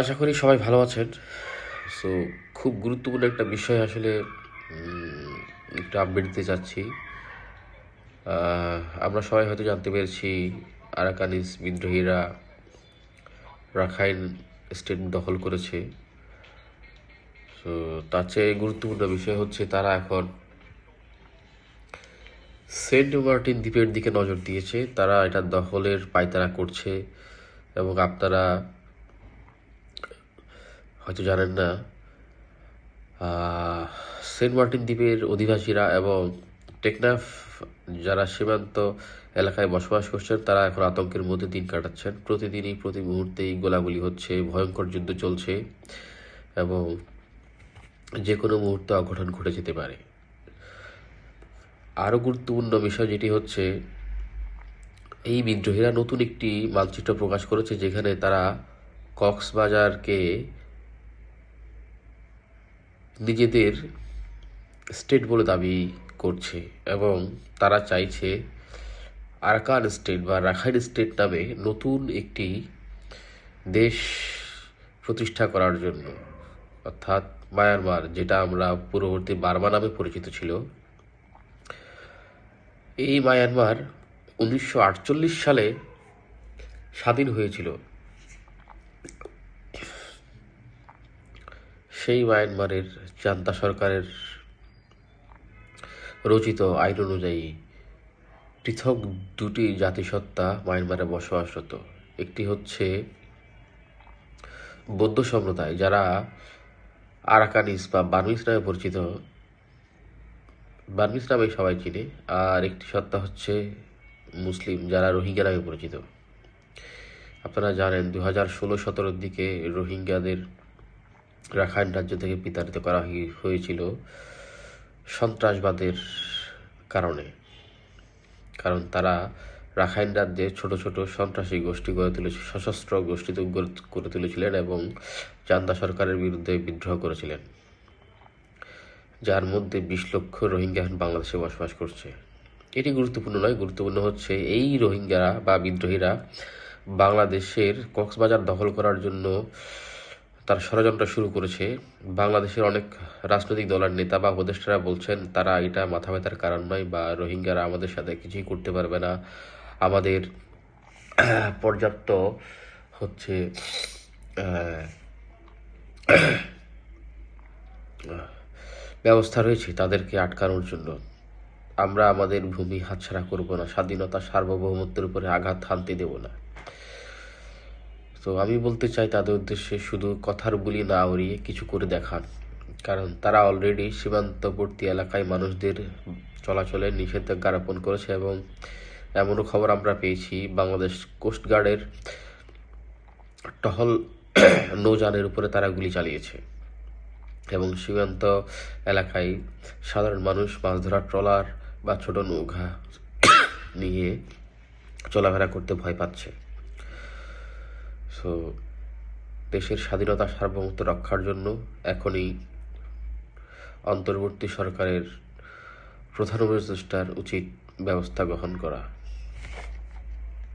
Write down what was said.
আশা করি সবাই ভালো আছেন। সো খুব গুরুত্বপূর্ণ একটা বিষয় আসলে একটু আপডেট দিতে চাচ্ছি। আমরা সবাই হয়তো জানতে পেরেছি আরাকানিস বিদ্রোহীরা রাখাইন স্টেট দখল করেছে। তো তার চেয়ে গুরুত্বপূর্ণ বিষয় হচ্ছে তারা এখন সেন্ট মার্টিন দ্বীপের দিকে নজর দিয়েছে। তারা এটা দখলের পায়তারা করছে এবং আপনারা হয়তো জানেন না সেন্ট মার্টিন দ্বীপের অধিবাসীরা এবং টেকনাফ যারা সীমান্ত এলাকায় বসবাস করছেন, তারা এখন আতঙ্কের মধ্যে দিন কাটাচ্ছেন। প্রতিদিনই, প্রতি মুহূর্তেই গোলাগুলি হচ্ছে, ভয়ঙ্কর যুদ্ধ চলছে এবং যে কোনো মুহূর্তে অঘটন ঘটে যেতে পারে। আরও গুরুত্বপূর্ণ বিষয় যেটি হচ্ছে, এই বিদ্রোহীরা নতুন একটি মানচিত্র প্রকাশ করেছে, যেখানে তারা কক্সবাজারকে নিজেদের স্টেট বলে দাবি করছে এবং তারা চাইছে আরাকান স্টেট বা রাখাইন স্টেট নামে নতুন একটি দেশ প্রতিষ্ঠা করার জন্য। অর্থাৎ মায়ানমার যেটা আমরা পূর্ববর্তী বার্মা নামে পরিচিত ছিল। এই মায়ানমার উনিশশো আটচল্লিশ সালে স্বাধীন হয়েছিল। সেই মায়ানমারের জান্তা সরকারের রচিত আইন অনুযায়ী পৃথক দুটি জাতিসত্তা মায়ানমারে বসবাসরত। একটি হচ্ছে বৌদ্ধ সম্প্রদায়, যারা আরাকানিস বা বার্মিস নামে পরিচিত। বার্মিস নামে সবাই চিনে। আর একটি সত্তা হচ্ছে মুসলিম, যারা রোহিঙ্গা নামে পরিচিত। আপনারা জানেন দু হাজার ষোলো সতেরোর দিকে রোহিঙ্গাদের রাখাইন রাজ্য থেকে বিতাড়িত করা হয়েছিল সন্ত্রাসবাদের কারণে। কারণ তারা রাখাইন রাজ্যে ছোট ছোট সন্ত্রাসী গোষ্ঠী গড়ে তুলেছে, সশস্ত্র গোষ্ঠী গড়ে- তুলেছিলেন এবং চান্দা সরকারের বিরুদ্ধে বিদ্রোহ করেছিলেন। যার মধ্যে বিশ লক্ষ রোহিঙ্গা এখন বাংলাদেশে বসবাস করছে। এটি গুরুত্বপূর্ণ নয়, গুরুত্বপূর্ণ হচ্ছে এই রোহিঙ্গারা বা বিদ্রোহীরা বাংলাদেশের কক্সবাজার দখল করার জন্য তার ষড়যন্ত্র শুরু করেছে। বাংলাদেশের অনেক রাজনৈতিক দলের নেতা বা উপদেষ্টারা বলছেন, তারা এটা মাথা ব্যথার কারণ নয় বা রোহিঙ্গারা আমাদের সাথে কিছুই করতে পারবে না। আমাদের পর্যাপ্ত হচ্ছে ব্যবস্থা রয়েছে তাদেরকে আটকানোর জন্য। আমরা আমাদের ভূমি হাতছাড়া করব না, স্বাধীনতা সার্বভৌমত্বের উপরে আঘাত হানতে দেব না। তো আমি বলতে চাই তাদের উদ্দেশ্যে শুধু কথার বুলি না উড়িয়ে কিছু করে দেখান কারণ তারা অলরেডি সীমান্তবর্তী এলাকায় মানুষদের চলাচলে নিষেধাজ্ঞা আরোপণ করেছে এবং এমনও খবর আমরা পেয়েছি বাংলাদেশ কোস্টগার্ডের টহল নৌযানের উপরে তারা গুলি চালিয়েছে। এবং সীমান্ত এলাকায় সাধারণ মানুষ, মাছ ধরার ট্রলার বা ছোট নৌকা নিয়ে চলাফেরা করতে ভয় পাচ্ছে। সো দেশের স্বাধীনতা সার্বভৌমত্ব রক্ষার জন্য এখনই অন্তর্বর্তী সরকারের প্রধান উপদেষ্টার উচিত ব্যবস্থা গ্রহণ করা।